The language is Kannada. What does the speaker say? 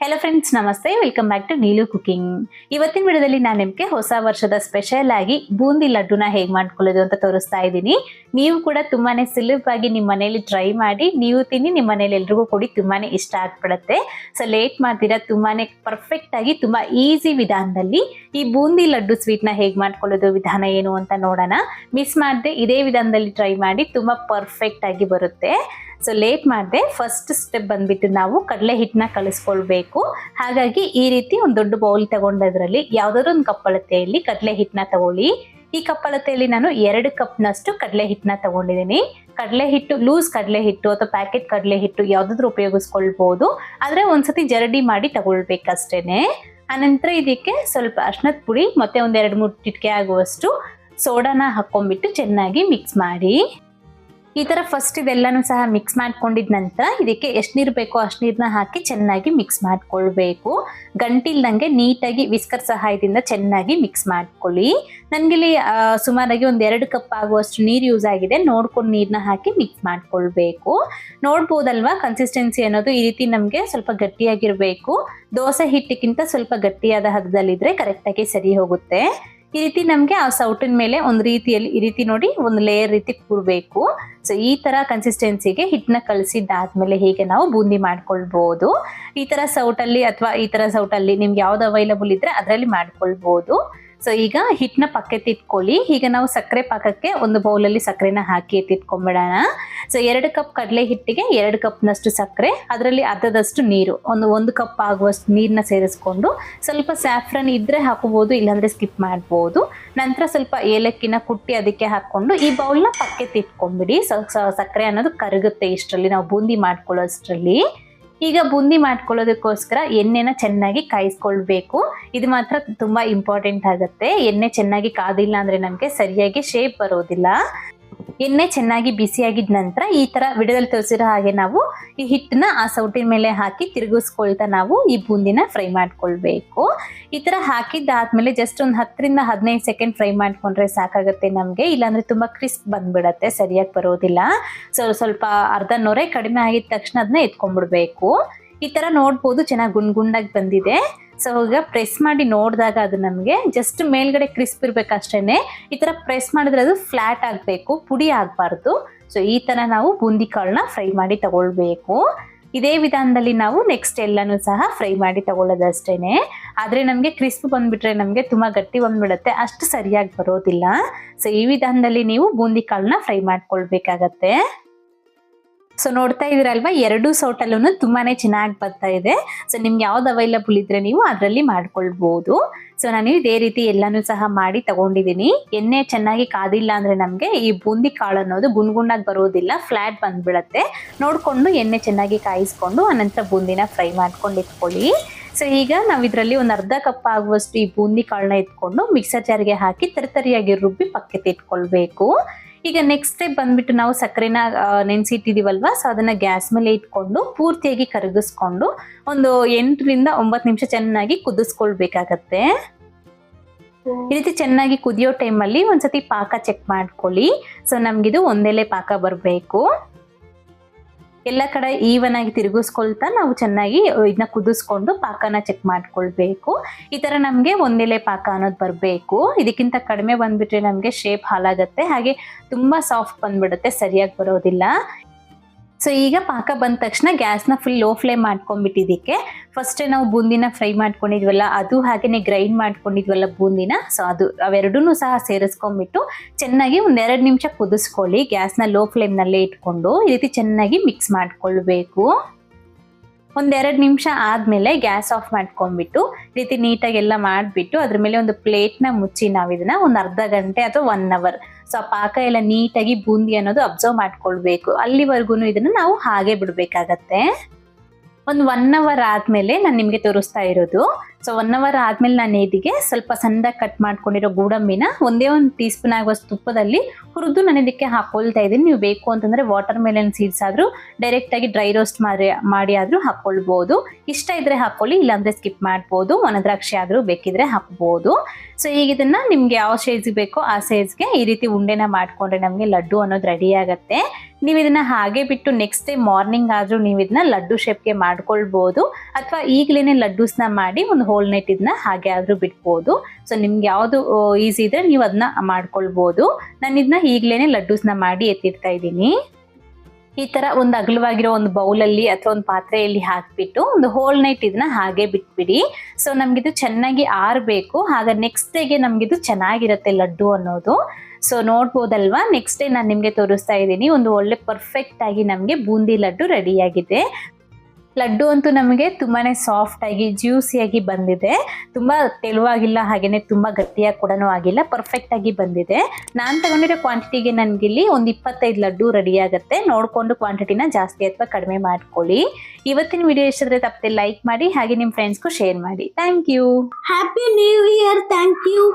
ಹೆಲೋ ಫ್ರೆಂಡ್ಸ್ ನಮಸ್ತೆ. Welcome back to Neelu cooking ಇವತ್ತಿನ ವಿಡಿಯೋದಲ್ಲಿ ನಾನು ನಿಮಗೆ ಹೊಸ ವರ್ಷದ ಸ್ಪೆಷಲ್ ಆಗಿ ಬೂಂದಿ ಲಡ್ಡುನ ಹೇಗೆ ಮಾಡ್ಕೊಳ್ಳೋದು ಅಂತ ತೋರಿಸ್ತಾ ಇದ್ದೀನಿ. ನೀವು ಕೂಡ ತುಂಬಾನೇ ಸುಲಭವಾಗಿ ನಿಮ್ಮ ಮನೇಲಿ ಟ್ರೈ ಮಾಡಿ, ನೀವು ತಿನ್ನಿ ನಿಮ್ಮ ಮನೇಲಿ ಎಲ್ರಿಗೂ ಕೊಡಿ, ತುಂಬಾನೇ ಇಷ್ಟ ಆಗ್ಬಿಡುತ್ತೆ. ಸೊ ಲೇಟ್ ಮಾಡ್ತೀರಾ, ತುಂಬಾನೇ ಪರ್ಫೆಕ್ಟ್ ಆಗಿ, ತುಂಬಾ ಈಸಿ ವಿಧಾನದಲ್ಲಿ ಈ ಬೂಂದಿ ಲಡ್ಡು ಸ್ವೀಟ್ನ ಹೇಗೆ ಮಾಡ್ಕೊಳ್ಳೋದು, ವಿಧಾನ ಏನು ಅಂತ ನೋಡೋಣ. ಮಿಸ್ ಮಾಡದೆ ಇದೇ ವಿಧಾನದಲ್ಲಿ ಟ್ರೈ ಮಾಡಿ, ತುಂಬಾ ಪರ್ಫೆಕ್ಟ್ ಆಗಿ ಬರುತ್ತೆ. ಸೊ ಲೇಟ್ ಮಾಡಿದೆ ಫಸ್ಟ್ ಸ್ಟೆಪ್ ಬಂದ್ಬಿಟ್ಟು ನಾವು ಕಡಲೆ ಹಿಟ್ಟನ್ನ ಕಲಿಸ್ಕೊಳ್ಬೇಕು. ಹಾಗಾಗಿ ಈ ರೀತಿ ಒಂದು ದೊಡ್ಡ ಬೌಲ್ ತಗೊಂಡದ್ರಲ್ಲಿ ಯಾವ್ದಾದ್ರು ಒಂದು ಕಪ್ಪಳತೆಯಲ್ಲಿ ಕಡಲೆ ಹಿಟ್ಟನ್ನ ತಗೊಳ್ಳಿ. ಈ ಕಪ್ಪಳತೆಯಲ್ಲಿ ನಾನು ಎರಡು ಕಪ್ನಷ್ಟು ಕಡಲೆ ಹಿಟ್ಟನ್ನ ತಗೊಂಡಿದ್ದೀನಿ. ಕಡಲೆ ಹಿಟ್ಟು ಲೂಸ್ ಕಡಲೆ ಹಿಟ್ಟು ಅಥವಾ ಪ್ಯಾಕೆಟ್ ಕಡಲೆ ಹಿಟ್ಟು ಯಾವ್ದಾದ್ರು ಉಪಯೋಗಿಸ್ಕೊಳ್ಬಹುದು ಆದ್ರೆ ಒಂದ್ಸತಿ ಜರಡಿ ಮಾಡಿ ತಗೊಳ್ಬೇಕಷ್ಟೇನೆ. ಆನಂತರ ಇದಕ್ಕೆ ಸ್ವಲ್ಪ ಅರ್ಶನದ ಪುಡಿ ಮತ್ತೆ ಒಂದೆರಡು ಮೂರು ಚಿಟಿಕೆ ಆಗುವಷ್ಟು ಸೋಡಾನ ಹಾಕೊಂಡ್ಬಿಟ್ಟು ಚೆನ್ನಾಗಿ ಮಿಕ್ಸ್ ಮಾಡಿ. ಈ ತರ ಫಸ್ಟ್ ಇದೆಲ್ಲಾನು ಸಹ ಮಿಕ್ಸ್ ಮಾಡ್ಕೊಂಡಿದ ನಂತರ ಇದಕ್ಕೆ ಎಷ್ಟು ನೀರು ಬೇಕೋ ಅಷ್ಟು ನೀರನ್ನ ಹಾಕಿ ಚೆನ್ನಾಗಿ ಮಿಕ್ಸ್ ಮಾಡ್ಕೊಳ್ಬೇಕು. ಗಂಟಿಲ್ದಂಗೆ ನೀಟಾಗಿ ವಿಸ್ಕರ್ ಸಹಾಯದಿಂದ ಚೆನ್ನಾಗಿ ಮಿಕ್ಸ್ ಮಾಡ್ಕೊಳ್ಳಿ. ನನಗಿಲ್ಲಿ ಸುಮಾರಾಗಿ ಒಂದು ಎರಡು ಕಪ್ ಆಗುವಷ್ಟು ನೀರು ಯೂಸ್ ಆಗಿದೆ. ನೋಡ್ಕೊಂಡು ನೀರನ್ನ ಹಾಕಿ ಮಿಕ್ಸ್ ಮಾಡ್ಕೊಳ್ಬೇಕು. ನೋಡ್ಬೋದಲ್ವಾ ಕನ್ಸಿಸ್ಟೆನ್ಸಿ ಅನ್ನೋದು? ಈ ರೀತಿ ನಮಗೆ ಸ್ವಲ್ಪ ಗಟ್ಟಿಯಾಗಿರಬೇಕು. ದೋಸೆ ಹಿಟ್ಟಿಗಿಂತ ಸ್ವಲ್ಪ ಗಟ್ಟಿಯಾದ ಹದದಲ್ಲಿದ್ರೆ ಕರೆಕ್ಟಾಗಿ ಸರಿ ಹೋಗುತ್ತೆ. ಈ ರೀತಿ ನಮಗೆ ಆ ಸೌಟಿನ ಮೇಲೆ ಒಂದು ರೀತಿಯಲ್ಲಿ ಈ ರೀತಿ ನೋಡಿ ಒಂದು ಲೇಯರ್ ರೀತಿ ಕೂರ್ಬೇಕು. ಸೊ ಈ ತರ ಕನ್ಸಿಸ್ಟೆನ್ಸಿಗೆ ಹಿಟ್ಟನ್ನ ಕಲಸಿದ್ದಾದ್ಮೇಲೆ ಹೀಗೆ ನಾವು ಬೂಂದಿ ಮಾಡ್ಕೊಳ್ಬಹುದು ಈ ತರ ಸೌಟಲ್ಲಿ ಅಥವಾ ಈ ತರ ಸೌಟಲ್ಲಿ ನಿಮ್ಗೆ ಯಾವ್ದು ಅವೈಲಬಲ್ ಇದ್ರೆ ಅದರಲ್ಲಿ ಮಾಡ್ಕೊಳ್ಬಹುದು ಸೊ ಈಗ ಹಿಟ್ಟನ್ನ ಪಕ್ಕಕ್ಕೆ ತಿಟ್ಕೊಳ್ಳಿ ಈಗ ನಾವು ಸಕ್ಕರೆ ಪಾಕಕ್ಕೆ ಒಂದು ಬೌಲಲ್ಲಿ ಸಕ್ಕರೆನ ಹಾಕಿ ಎತ್ತಿಟ್ಕೊಂಡ್ಬಿಡೋಣ ಸೊ ಎರಡು ಕಪ್ ಕಡಲೆ ಹಿಟ್ಟಿಗೆ ಎರಡು ಕಪ್ನಷ್ಟು ಸಕ್ಕರೆ, ಅದರಲ್ಲಿ ಅರ್ಧದಷ್ಟು ನೀರು, ಒಂದು ಒಂದು ಕಪ್ ಆಗುವಷ್ಟು ನೀರನ್ನ ಸೇರಿಸ್ಕೊಂಡು ಸ್ವಲ್ಪ ಸ್ಯಾಫ್ರನ್ ಇದ್ದರೆ ಹಾಕೋಬಹುದು, ಇಲ್ಲಾಂದರೆ ಸ್ಕಿಪ್ ಮಾಡ್ಬೋದು. ನಂತರ ಸ್ವಲ್ಪ ಏಲಕ್ಕಿನ ಕುಟ್ಟಿ ಅದಕ್ಕೆ ಹಾಕ್ಕೊಂಡು ಈ ಬೌಲ್ನ ಪಕ್ಕಕ್ಕೆ ಇಟ್ಕೊಂಡ್ಬಿಡಿ ಸಕ್ಕರೆ ಅನ್ನೋದು ಕರಗುತ್ತೆ ಇಷ್ಟರಲ್ಲಿ, ನಾವು ಬೂಂದಿ ಮಾಡ್ಕೊಳ್ಳೋಷ್ಟರಲ್ಲಿ ಈಗ ಬೂಂದಿ ಮಾಡ್ಕೊಳ್ಳೋದಕ್ಕೋಸ್ಕರ ಎಣ್ಣೆನ ಚೆನ್ನಾಗಿ ಕಾಯಿಸ್ಕೊಳ್ಬೇಕು. ಇದು ಮಾತ್ರ ತುಂಬಾ ಇಂಪಾರ್ಟೆಂಟ್ ಆಗುತ್ತೆ. ಎಣ್ಣೆ ಚೆನ್ನಾಗಿ ಕಾದಿಲ್ಲ ಅಂದ್ರೆ ನಮಗೆ ಸರಿಯಾಗಿ ಶೇಪ್ ಬರೋದಿಲ್ಲ. ಎಣ್ಣೆ ಚೆನ್ನಾಗಿ ಬಿಸಿಯಾಗಿದ ನಂತರ ಈ ತರ ವಿಡಿಯೋದಲ್ಲಿ ತೋರಿಸಿರೋ ಹಾಗೆ ನಾವು ಈ ಹಿಟ್ಟನ್ನ ಆ ಸೌಟಿನ ಮೇಲೆ ಹಾಕಿ ತಿರುಗಿಸ್ಕೊಳ್ತಾ ನಾವು ಈ ಬೂಂದಿನ ಫ್ರೈ ಮಾಡ್ಕೊಳ್ಬೇಕು. ಈ ತರ ಹಾಕಿದ್ದಾದ್ಮೇಲೆ ಜಸ್ಟ್ ಒಂದು ಹತ್ತರಿಂದ ಹದಿನೈದು ಸೆಕೆಂಡ್ ಫ್ರೈ ಮಾಡ್ಕೊಂಡ್ರೆ ಸಾಕಾಗುತ್ತೆ ನಮಗೆ. ಇಲ್ಲಾಂದ್ರೆ ತುಂಬಾ ಕ್ರಿಸ್ಪ್ ಬಂದ್ಬಿಡತ್ತೆ, ಸರಿಯಾಗಿ ಬರೋದಿಲ್ಲ. ಸೊ ಸ್ವಲ್ಪ ಅರ್ಧ ನೊರೆ ಕಡಿಮೆ ಆಗಿದ ತಕ್ಷಣ ಅದನ್ನ ಎತ್ಕೊಂಡ್ಬಿಡ್ಬೇಕು. ಈ ತರ ನೋಡ್ಬೋದು, ಚೆನ್ನಾಗಿ ಗುಂಡ್ ಗುಂಡಾಗಿ ಬಂದಿದೆ. ಸೊ ಈಗ ಪ್ರೆಸ್ ಮಾಡಿ ನೋಡಿದಾಗ ಅದು ನಮಗೆ ಜಸ್ಟ್ ಮೇಲ್ಗಡೆ ಕ್ರಿಸ್ಪ್ ಇರಬೇಕಷ್ಟೇ ಈ ಥರ ಪ್ರೆಸ್ ಮಾಡಿದ್ರೆ ಅದು ಫ್ಲ್ಯಾಟ್ ಆಗಬೇಕು, ಪುಡಿ ಆಗಬಾರ್ದು. ಸೊ ಈ ಥರ ನಾವು ಬೂಂದಿ ಕಾಳನ್ನ ಫ್ರೈ ಮಾಡಿ ತಗೊಳ್ಬೇಕು. ಇದೇ ವಿಧಾನದಲ್ಲಿ ನಾವು ನೆಕ್ಸ್ಟ್ ಎಲ್ಲನೂ ಸಹ ಫ್ರೈ ಮಾಡಿ ತಗೊಳ್ಳೋದಷ್ಟೇ ಆದರೆ ನಮಗೆ ಕ್ರಿಸ್ಪ್ ಬಂದುಬಿಟ್ರೆ ನಮಗೆ ತುಂಬ ಗಟ್ಟಿ ಬಂದುಬಿಡುತ್ತೆ. ಅಷ್ಟು ಸರಿಯಾಗಿ ಬರೋದಿಲ್ಲ. ಸೊ ಈ ವಿಧಾನದಲ್ಲಿ ನೀವು ಬೂಂದಿ ಕಾಳನ್ನ ಫ್ರೈ ಮಾಡ್ಕೊಳ್ಬೇಕಾಗತ್ತೆ. ಸೊ ನೋಡ್ತಾ ಇದೀರಲ್ವಾ ಎರಡು ಸೌಟಲ್ಲೂ ತುಂಬಾನೇ ಚೆನ್ನಾಗಿ ಬರ್ತಾ ಇದೆ. ಸೊ ನಿಮ್ಗೆ ಯಾವ್ದು ಅವೈಲಬಲ್ ಇದ್ರೆ ನೀವು ಅದರಲ್ಲಿ ಮಾಡ್ಕೊಳ್ಬಹುದು ಸೊ ನಾನು ಇದೇ ರೀತಿ ಎಲ್ಲಾನು ಸಹ ಮಾಡಿ ತಗೊಂಡಿದ್ದೀನಿ. ಎಣ್ಣೆ ಚೆನ್ನಾಗಿ ಕಾದಿಲ್ಲ ಅಂದ್ರೆ ನಮಗೆ ಈ ಬೂಂದಿ ಕಾಳು ಅನ್ನೋದು ಗುಣಗುಂಡಾಗಿ ಗುಂಡಾಗಿ ಬರೋದಿಲ್ಲ ಫ್ಲಾಟ್ ಬಂದ್ಬಿಡತ್ತೆ. ನೋಡ್ಕೊಂಡು ಎಣ್ಣೆ ಚೆನ್ನಾಗಿ ಕಾಯಿಸ್ಕೊಂಡು ಅನಂತರ ಬೂಂದಿನ ಫ್ರೈ ಮಾಡ್ಕೊಂಡು ಇಟ್ಕೊಳ್ಳಿ. ಸೊ ಈಗ ನಾವು ಇದರಲ್ಲಿ ಒಂದು ಅರ್ಧ ಕಪ್ ಆಗುವಷ್ಟು ಈ ಬೂಂದಿ ಕಾಳನ್ನ ಎತ್ಕೊಂಡು ಮಿಕ್ಸರ್ ಜಾರ್ಗೆ ಹಾಕಿ ತರಿತರಿಯಾಗಿ ರುಬ್ಬಿ ಪಕ್ಕಕ್ಕೆ ಇಟ್ಕೊಳ್ಬೇಕು. ಈಗ ನೆಕ್ಸ್ಟ್ ಸ್ಟೆಪ್ ಬಂದ್ಬಿಟ್ಟು ನಾವು ಸಕ್ಕರೆನ ನೆನೆಸಿಟ್ಟಿದೀವಲ್ವಾ? ಸೊ ಅದನ್ನ ಗ್ಯಾಸ್ ಮೇಲೆ ಇಟ್ಕೊಂಡು ಪೂರ್ತಿಯಾಗಿ ಕರಗಿಸ್ಕೊಂಡು ಒಂದು ಎಂಟರಿಂದ ಒಂಬತ್ತು ನಿಮಿಷ ಚೆನ್ನಾಗಿ ಕುದಿಸ್ಕೊಳ್ಬೇಕಾಗತ್ತೆ. ಈ ರೀತಿ ಚೆನ್ನಾಗಿ ಕುದಿಯೋ ಟೈಮಲ್ಲಿ ಒಂದ್ಸತಿ ಪಾಕ ಚೆಕ್ ಮಾಡ್ಕೊಳ್ಳಿ. ಸೊ ನಮ್ಗಿದು ಒಂದೆಲೆ ಪಾಕ ಬರಬೇಕು. ಎಲ್ಲ ಕಡೆ ಈವನ್ ಆಗಿ ತಿರುಗಿಸ್ಕೊಳ್ತಾ ನಾವು ಚೆನ್ನಾಗಿ ಇದನ್ನ ಕುದಿಸ್ಕೊಂಡು ಪಾಕನ ಚೆಕ್ ಮಾಡ್ಕೊಳ್ಬೇಕು. ಈ ತರ ನಮಗೆ ಒಂದೆಲೆ ಪಾಕ ಅನ್ನೋದು ಬರಬೇಕು. ಇದಕ್ಕಿಂತ ಕಡಿಮೆ ಬಂದ್ಬಿಟ್ರೆ ನಮಗೆ ಶೇಪ್ ಹಾಳಾಗತ್ತೆ. ಹಾಗೆ ತುಂಬಾ ಸಾಫ್ಟ್ ಬಂದ್ಬಿಡುತ್ತೆ, ಸರಿಯಾಗಿ ಬರೋದಿಲ್ಲ. ಸೊ ಈಗ ಪಾಕ ಬಂದ ತಕ್ಷಣ ಗ್ಯಾಸ್ನ ಫುಲ್ ಲೋ ಫ್ಲೇಮ್ ಮಾಡ್ಕೊಂಡ್ಬಿಟ್ಟಿದ್ದಕ್ಕೆ ಫಸ್ಟೇ ನಾವು ಬೂಂದಿನ ಫ್ರೈ ಮಾಡ್ಕೊಂಡಿದ್ವಲ್ಲ, ಅದು ಹಾಗೆಯೇ ಗ್ರೈಂಡ್ ಮಾಡ್ಕೊಂಡಿದ್ವಲ್ಲ ಬೂಂದಿನ. ಸೊ ಅದು ಅವೆರಡೂ ಸಹ ಸೇರಿಸ್ಕೊಂಡ್ಬಿಟ್ಟು ಚೆನ್ನಾಗಿ ಒಂದೆರಡು ನಿಮಿಷ ಕುದಿಸ್ಕೊಳ್ಳಿ, ಗ್ಯಾಸ್ನ ಲೋ ಫ್ಲೇಮ್ನಲ್ಲೇ ಇಟ್ಕೊಂಡು ಈ ರೀತಿ ಚೆನ್ನಾಗಿ ಮಿಕ್ಸ್ ಮಾಡ್ಕೊಳ್ಬೇಕು. ಒಂದೆರಡು ನಿಮಿಷ ಆದಮೇಲೆ ಗ್ಯಾಸ್ ಆಫ್ ಮಾಡ್ಕೊಂಡ್ಬಿಟ್ಟು ರೀತಿ ನೀಟಾಗಿ ಎಲ್ಲ ಮಾಡಿಬಿಟ್ಟು ಅದ್ರ ಮೇಲೆ ಒಂದು ಪ್ಲೇಟ್ನ ಮುಚ್ಚಿ ನಾವು ಇದನ್ನ ಒಂದು ಅರ್ಧ ಗಂಟೆ ಅಥವಾ ಒನ್ ಅವರ್ ಸೊ ಪಾಕ ಎಲ್ಲ ನೀಟಾಗಿ ಬೂಂದಿ ಅನ್ನೋದು ಅಬ್ಸರ್ವ್ ಮಾಡ್ಕೊಳ್ಬೇಕು. ಅಲ್ಲಿವರೆಗೂ ಇದನ್ನ ನಾವು ಹಾಗೆ ಬಿಡಬೇಕಾಗತ್ತೆ. ಒಂದು ಒನ್ ಅವರ್ ಆದಮೇಲೆ ನಾನು ನಿಮಗೆ ತೋರಿಸ್ತಾ ಇರೋದು. ಸೊ ಒನ್ ಅವರ್ ಆದಮೇಲೆ ನಾನು ಇದಕ್ಕೆ ಸ್ವಲ್ಪ ಸಣ್ಣದಾಗಿ ಕಟ್ ಮಾಡ್ಕೊಂಡಿರೋ ಗೋಡಂಬಿನ ಒಂದೇ ಒಂದು ಟೀ ಸ್ಪೂನ್ ಆಗುವಷ್ಟು ತುಪ್ಪದಲ್ಲಿ ಹುರಿದು ನಾನು ಇದಕ್ಕೆ ಹಾಕೊಳ್ತಾ ಇದ್ದೀನಿ. ನೀವು ಬೇಕು ಅಂತಂದರೆ ವಾಟರ್ ಮೆಲನ್ ಸೀಡ್ಸ್ ಆದರೂ ಡೈರೆಕ್ಟಾಗಿ ಡ್ರೈ ರೋಸ್ಟ್ ಮಾಡಿ ಮಾಡಿ ಆದರೂ ಹಾಕ್ಕೊಳ್ಬೋದು ಇಷ್ಟ ಇದ್ರೆ ಹಾಕ್ಕೊಳ್ಳಿ ಇಲ್ಲಾಂದರೆ ಸ್ಕಿಪ್ ಮಾಡ್ಬೋದು. ಒಣ ದ್ರಾಕ್ಷಿ ಆದರೂ ಬೇಕಿದ್ರೆ ಹಾಕ್ಬೋದು. ಸೊ ಈಗ ಇದನ್ನು ನಿಮ್ಗೆ ಯಾವ ಸೈಜ್ಗೆ ಬೇಕೋ ಆ ಸೈಜ್ಗೆ ಈ ರೀತಿ ಉಂಡೆನ ಮಾಡಿಕೊಂಡ್ರೆ ನಮಗೆ ಲಡ್ಡು ಅನ್ನೋದು ರೆಡಿ ಆಗುತ್ತೆ. ನೀವು ಇದನ್ನ ಹಾಗೆ ಬಿಟ್ಟು ನೆಕ್ಸ್ಟ್ ಡೇ ಮಾರ್ನಿಂಗ್ ಆದರೂ ನೀವು ಇದನ್ನ ಲಡ್ಡು ಶೇಪ್ಗೆ ಮಾಡ್ಕೊಳ್ಬೋದು. ಅಥವಾ ಈಗಲೇ ಲಡ್ಡೂಸ್ನ ಮಾಡಿ ಒಂದು ಹೋಲ್ ನೈಟ್ ಇದನ್ನ ಹಾಗೆ ಆದ್ರೂ ಬಿಡ್ಬೋದು. ಸೊ ನಿಮ್ಗೆ ಯಾವುದು ಈಸಿ ಇದ್ರೆ ನೀವು ಅದನ್ನ ಮಾಡ್ಕೊಳ್ಬೋದು. ನಾನು ಇದನ್ನ ಈಗಲೇ ಲಡ್ಡೂಸ್ನ ಮಾಡಿ ಎತ್ತಿಡ್ತಾ ಇದ್ದೀನಿ. ಈ ತರ ಒಂದು ಅಗಲವಾಗಿರೋ ಒಂದು ಬೌಲಲ್ಲಿ ಅಥವಾ ಒಂದು ಪಾತ್ರೆಯಲ್ಲಿ ಹಾಕ್ಬಿಟ್ಟು ಒಂದು ಹೋಲ್ ನೈಟ್ ಇದನ್ನ ಹಾಗೆ ಬಿಟ್ಬಿಡಿ. ಸೊ ನಮ್ಗಿದು ಚೆನ್ನಾಗಿ ಆರಬೇಕು. ಹಾಗೆ ನೆಕ್ಸ್ಟ್ ಡೇಗೆ ನಮ್ಗಿದು ಚೆನ್ನಾಗಿರುತ್ತೆ ಲಡ್ಡು ಅನ್ನೋದು. ಸೊ ನೋಡ್ಬೋದಲ್ವಾ? ನೆಕ್ಸ್ಟ್ ಡೇ ನಾನು ನಿಮಗೆ ತೋರಿಸ್ತಾ ಇದ್ದೀನಿ. ಒಂದು ಒಳ್ಳೆ ಪರ್ಫೆಕ್ಟ್ ಆಗಿ ನಮಗೆ ಬೂಂದಿ ಲಡ್ಡು ರೆಡಿಯಾಗಿದೆ ಲಡ್ಡು ಅಂತೂ ನಮಗೆ ತುಂಬಾ ಸಾಫ್ಟಾಗಿ ಜ್ಯೂಸಿಯಾಗಿ ಬಂದಿದೆ. ತುಂಬ ತೆಳುವಾಗಿಲ್ಲ ಹಾಗೆಯೇ ತುಂಬ ಗಟ್ಟಿಯಾಗಿ ಕೂಡ ಆಗಿಲ್ಲ ಪರ್ಫೆಕ್ಟಾಗಿ ಬಂದಿದೆ. ನಾನು ತಗೊಂಡಿರೋ ಕ್ವಾಂಟಿಟಿಗೆ ನನಗಿಲ್ಲಿ ಒಂದು ಇಪ್ಪತ್ತೈದು ಲಡ್ಡು ರೆಡಿ ಆಗುತ್ತೆ. ನೋಡಿಕೊಂಡು ಕ್ವಾಂಟಿಟಿನ ಜಾಸ್ತಿ ಅಥವಾ ಕಡಿಮೆ ಮಾಡ್ಕೊಳ್ಳಿ. ಇವತ್ತಿನ ವಿಡಿಯೋ ಇಷ್ಟಾದರೆ ತಪ್ಪದೆ ಲೈಕ್ ಮಾಡಿ, ಹಾಗೆ ನಿಮ್ಮ ಫ್ರೆಂಡ್ಸ್ಗೂ ಶೇರ್ ಮಾಡಿ. Thank you happy new year thank you